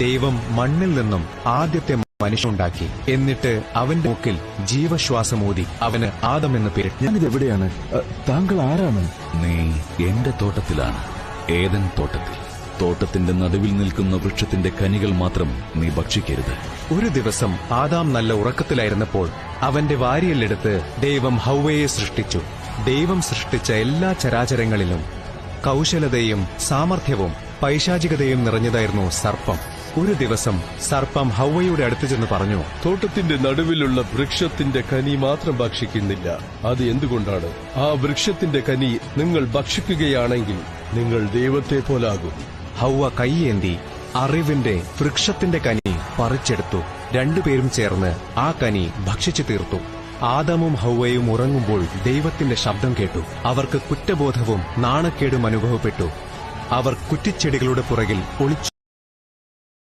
ദൈവം മണ്ണിൽ നിന്നും ആദ്യത്തെ മനുഷ്യനുണ്ടാക്കി. എന്നിട്ട് അവന്റെ മൂക്കിൽ ജീവശ്വാസമൂതി. അവന് ആദം എന്ന് പേരിട്ടു ഞാനിത് എവിടെയാണ്? താങ്കൾ ആരാണ്? നീ എന്റെ തോട്ടത്തിലാണ്. ഏതൻ തോട്ടത്തിൽ. തോട്ടത്തിന്റെ നടുവിൽ നിൽക്കുന്ന വൃക്ഷത്തിന്റെ കനികൾ മാത്രം നീ ഭക്ഷിക്കരുത്. ഒരു ദിവസം ആദാം നല്ല ഉറക്കത്തിലായിരുന്നപ്പോൾ അവന്റെ വാരിയലെടുത്ത് ദൈവം ഹൗവയെ സൃഷ്ടിച്ചു. ദൈവം സൃഷ്ടിച്ച എല്ലാ ചരാചരങ്ങളിലും കൗശലതയും സാമർഥ്യവും പൈശാചികതയും നിറഞ്ഞതായിരുന്നു സർപ്പം. ഒരു ദിവസം സർപ്പം ഹൗവയുടെ അടുത്ത് ചെന്ന് പറഞ്ഞു തോട്ടത്തിന്റെ നടുവിലുള്ള വൃക്ഷത്തിന്റെ കനി മാത്രം ഭക്ഷിക്കുന്നില്ല. അത് എന്തുകൊണ്ടാണ്? ആ വൃക്ഷത്തിന്റെ കനി നിങ്ങൾ ഭക്ഷിക്കുകയാണെങ്കിൽ നിങ്ങൾ ദൈവത്തെ പോലാകും. ഹൗവ കൈയേന്തി അറിവിന്റെ വൃക്ഷത്തിന്റെ കനി പറിച്ചെടുത്തു. രണ്ടുപേരും ചേർന്ന് ആ കനി ഭക്ഷിച്ചു തീർത്തു. ആദമും ഹൗവയും ഉറങ്ങുമ്പോൾ ദൈവത്തിന്റെ ശബ്ദം കേട്ടു. അവർക്ക് കുറ്റബോധവും നാണക്കേടും അനുഭവപ്പെട്ടു. അവർ കുറ്റിച്ചെടികളുടെ പുറകിൽ ഒളിച്ചു